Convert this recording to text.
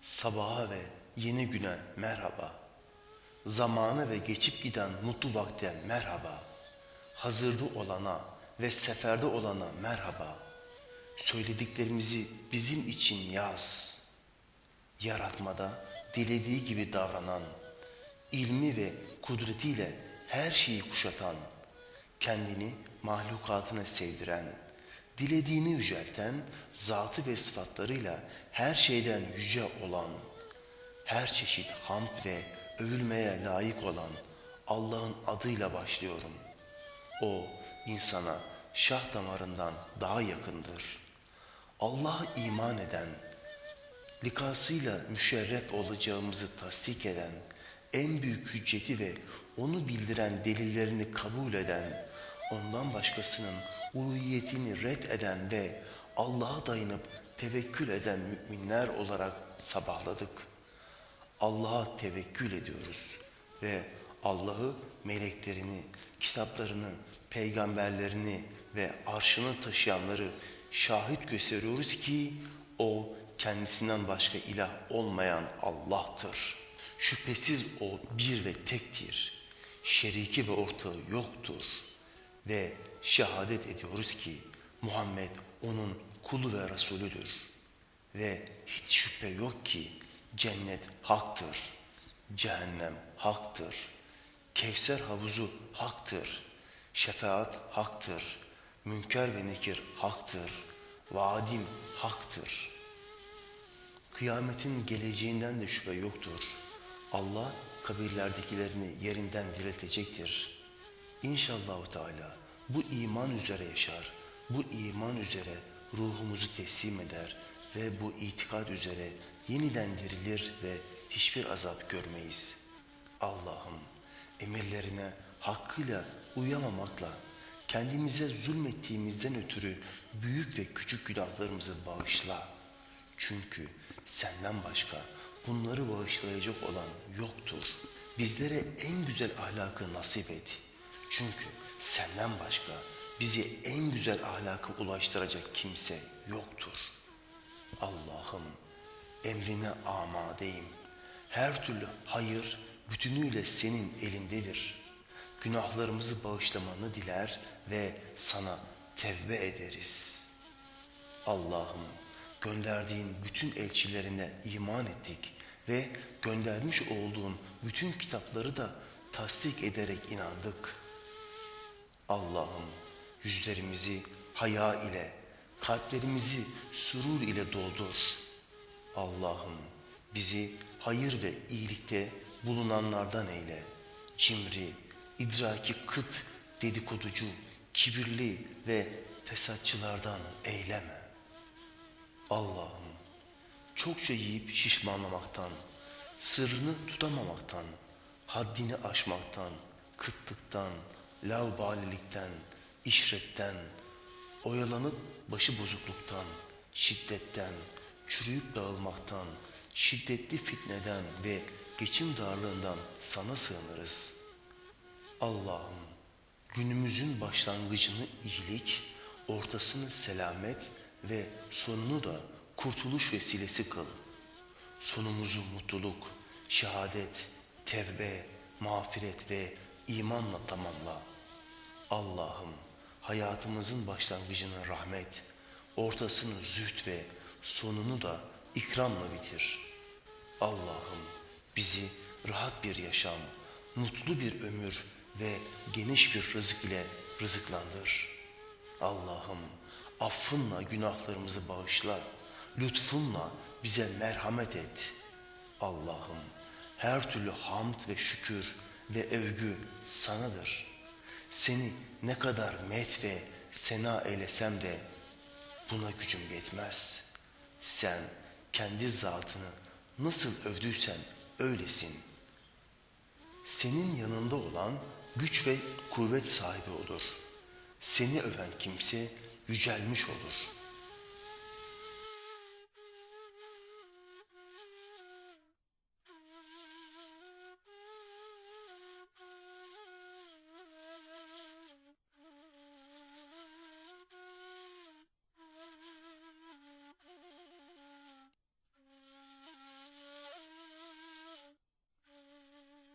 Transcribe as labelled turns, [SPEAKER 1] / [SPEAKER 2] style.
[SPEAKER 1] Sabaha ve yeni güne merhaba. Zamana ve geçip giden mutlu vakte merhaba. Hazırda olana ve seferde olana merhaba. Söylediklerimizi bizim için yaz. Yaratmada dilediği gibi davranan, ilmi ve kudretiyle her şeyi kuşatan, kendini mahlukatına sevdiren, dilediğini yücelten, zatı ve sıfatlarıyla her şeyden yüce olan, her çeşit hamd ve övülmeye layık olan Allah'ın adıyla başlıyorum. O insana şah damarından daha yakındır. Allah'a iman eden, likasıyla müşerref olacağımızı tasdik eden, en büyük hücceti ve onu bildiren delillerini kabul eden, ondan başkasının uluhiyetini red eden ve Allah'a dayanıp tevekkül eden müminler olarak sabahladık. Allah'a tevekkül ediyoruz ve Allah'ı meleklerini, kitaplarını, peygamberlerini ve arşını taşıyanları şahit gösteriyoruz ki o kendisinden başka ilah olmayan Allah'tır. Şüphesiz o bir ve tektir. Şeriki ve ortağı yoktur. Ve şehadet ediyoruz ki Muhammed onun kulu ve Resulüdür. Ve hiç şüphe yok ki cennet haktır. Cehennem haktır. Kevser havuzu haktır. Şefaat haktır. Münker ve nekir haktır. Vaadim haktır. Kıyametin geleceğinden de şüphe yoktur. Allah kabirlerdekilerini yerinden diriltecektir. İnşallah Teala bu iman üzere yaşar. Bu iman üzere ruhumuzu teslim eder ve bu itikad üzere yeniden dirilir ve hiçbir azap görmeyiz. Allah'ım emirlerine hakkıyla uyamamakla kendimize zulmettiğimizden ötürü büyük ve küçük günahlarımızı bağışla. Çünkü senden başka bunları bağışlayacak olan yoktur. Bizlere en güzel ahlakı nasip et. Çünkü senden başka bizi en güzel ahlaka ulaştıracak kimse yoktur. Allah'ım emrine amadeyim. Her türlü hayır bütünüyle senin elindedir. Günahlarımızı bağışlamanı diler ve sana tevbe ederiz. Allah'ım gönderdiğin bütün elçilerine iman ettik ve göndermiş olduğun bütün kitapları da tasdik ederek inandık. Allah'ım yüzlerimizi haya ile, kalplerimizi surur ile doldur. Allah'ım bizi hayır ve iyilikte bulunanlardan eyle. Cimri, idraki kıt, dedikoducu, kibirli ve fesatçılardan eyleme. Allah'ım çokça yiyip şişmanlamaktan, sırrını tutamamaktan, haddini aşmaktan, kıtlıktan, laubalilikten, işretten, oyalanıp başı bozukluktan, şiddetten, çürüyüp dağılmaktan, şiddetli fitneden ve geçim darlığından sana sığınırız. Allah'ım günümüzün başlangıcını iyilik, ortasını selamet ve sonunu da kurtuluş vesilesi kıl. Sonumuzu mutluluk, şehadet, tevbe, mağfiret ve imanla tamamla. Allah'ım hayatımızın başlangıcını rahmet, ortasını zühd ve sonunu da ikramla bitir. Allah'ım bizi rahat bir yaşam, mutlu bir ömür ve geniş bir rızık ile rızıklandır. Allah'ım affınla günahlarımızı bağışla, lütfunla bize merhamet et. Allah'ım her türlü hamd ve şükür ve övgü sanadır. Seni ne kadar met ve sena eylesem de buna gücüm yetmez. Sen kendi zatını nasıl övdüysen öylesin. Senin yanında olan güç ve kuvvet sahibi olur. Seni öven kimse yücelmiş olur.